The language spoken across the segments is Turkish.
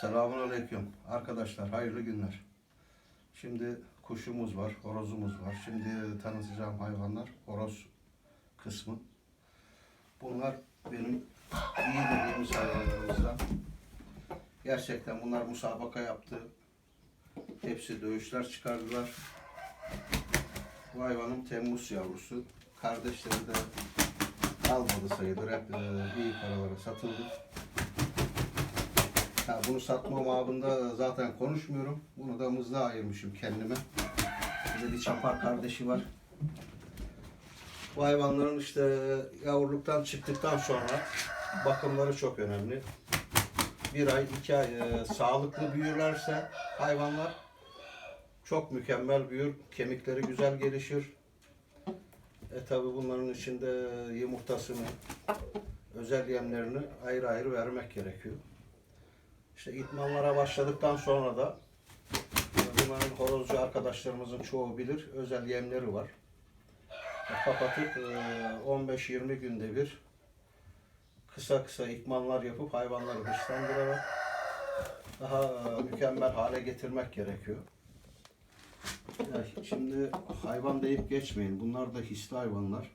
Selamun Aleyküm. Arkadaşlar hayırlı günler. Şimdi kuşumuz var, horozumuz var. Şimdi tanıtacağım hayvanlar horoz kısmı. Bunlar benim iyi dediğimiz hayvanlarımızdan. Gerçekten bunlar musabaka yaptı. Hepsi dövüşler çıkardılar. Bu hayvanın Temmuz yavrusu. Kardeşleri de almadı sayılır. Hep e, iyi paralara satıldı. Ha, bunu satma mabında zaten konuşmuyorum. Bunu da mızda ayırmışım kendime. Bir de bir çapar kardeşi var. Bu hayvanların işte yavruluktan çıktıktan sonra bakımları çok önemli. Bir ay, iki ay e, sağlıklı büyürlerse hayvanlar çok mükemmel büyür. Kemikleri güzel gelişir. E tabi bunların içinde yumurtasını, özel yemlerini ayrı ayrı vermek gerekiyor. İşte itmanlara başladıktan sonra da e, bunların horozcu arkadaşlarımızın çoğu bilir. Özel yemleri var. E, Kapatıp e, 15-20 günde bir kısa kısa ikmanlar yapıp hayvanları dışlandırarak daha e, mükemmel hale getirmek gerekiyor. Ya şimdi hayvan deyip geçmeyin. Bunlar da hisli hayvanlar.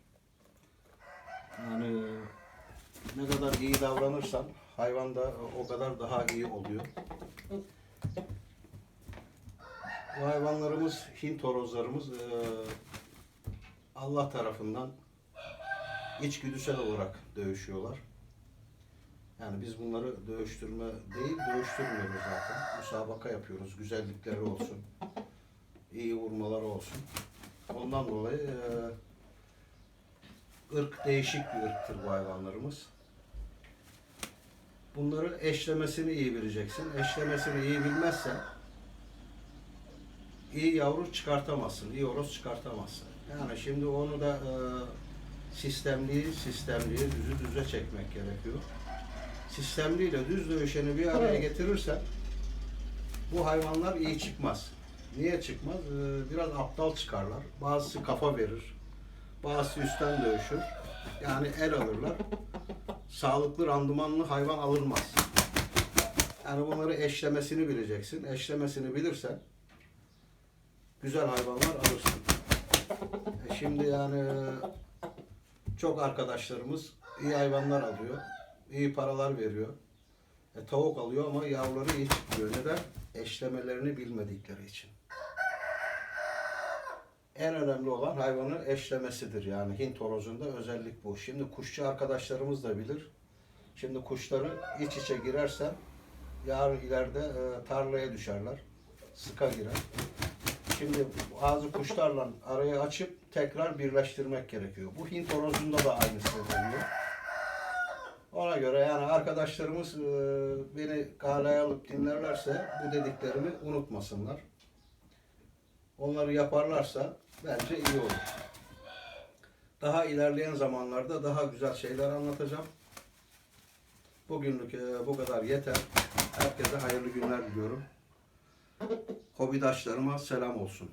Yani ne kadar iyi davranırsan hayvan da o kadar daha iyi oluyor. Bu hayvanlarımız, Hint horozlarımız eee, Allah tarafından içgüdüsel olarak dövüşüyorlar. Yani biz bunları dövüştürme değil, dövüştürmüyoruz zaten. Müsabaka yapıyoruz, güzellikleri olsun, iyi vurmaları olsun. Ondan dolayı eee, ırk değişik bir ırktır bu hayvanlarımız. Bunları eşlemesini iyi bileceksin. Eşlemesini iyi bilmezsen iyi yavru çıkartamazsın, iyi horoz çıkartamazsın. Yani şimdi onu da e, sistemliyi sistemliye düzü düze çekmek gerekiyor. Sistemliyle düz dövüşeni bir araya getirirsen bu hayvanlar iyi çıkmaz. Niye çıkmaz? E, biraz aptal çıkarlar. Bazısı kafa verir. Bazısı üstten dövüşür. Yani el alırlar sağlıklı randımanlı hayvan alınmaz. Yani bunları eşlemesini bileceksin. Eşlemesini bilirsen güzel hayvanlar alırsın. E şimdi yani çok arkadaşlarımız iyi hayvanlar alıyor. iyi paralar veriyor. E, tavuk alıyor ama yavruları iyi çıkmıyor. Neden? Eşlemelerini bilmedikleri için. En önemli olan hayvanın eşlemesidir yani Hint horozunda özellik bu. Şimdi kuşçu arkadaşlarımız da bilir. Şimdi kuşları iç içe girersen yarın ileride e, tarlaya düşerler. Sıka girer. Şimdi bazı kuşlarla arayı açıp tekrar birleştirmek gerekiyor. Bu Hint horozunda da aynısı oluyor. Ona göre yani arkadaşlarımız e, beni galeye alıp dinlerlerse bu dediklerimi unutmasınlar. Onları yaparlarsa bence iyi olur. Daha ilerleyen zamanlarda daha güzel şeyler anlatacağım. Bugünlük e, bu kadar yeter. Herkese hayırlı günler diliyorum. Hobidaşlarıma selam olsun.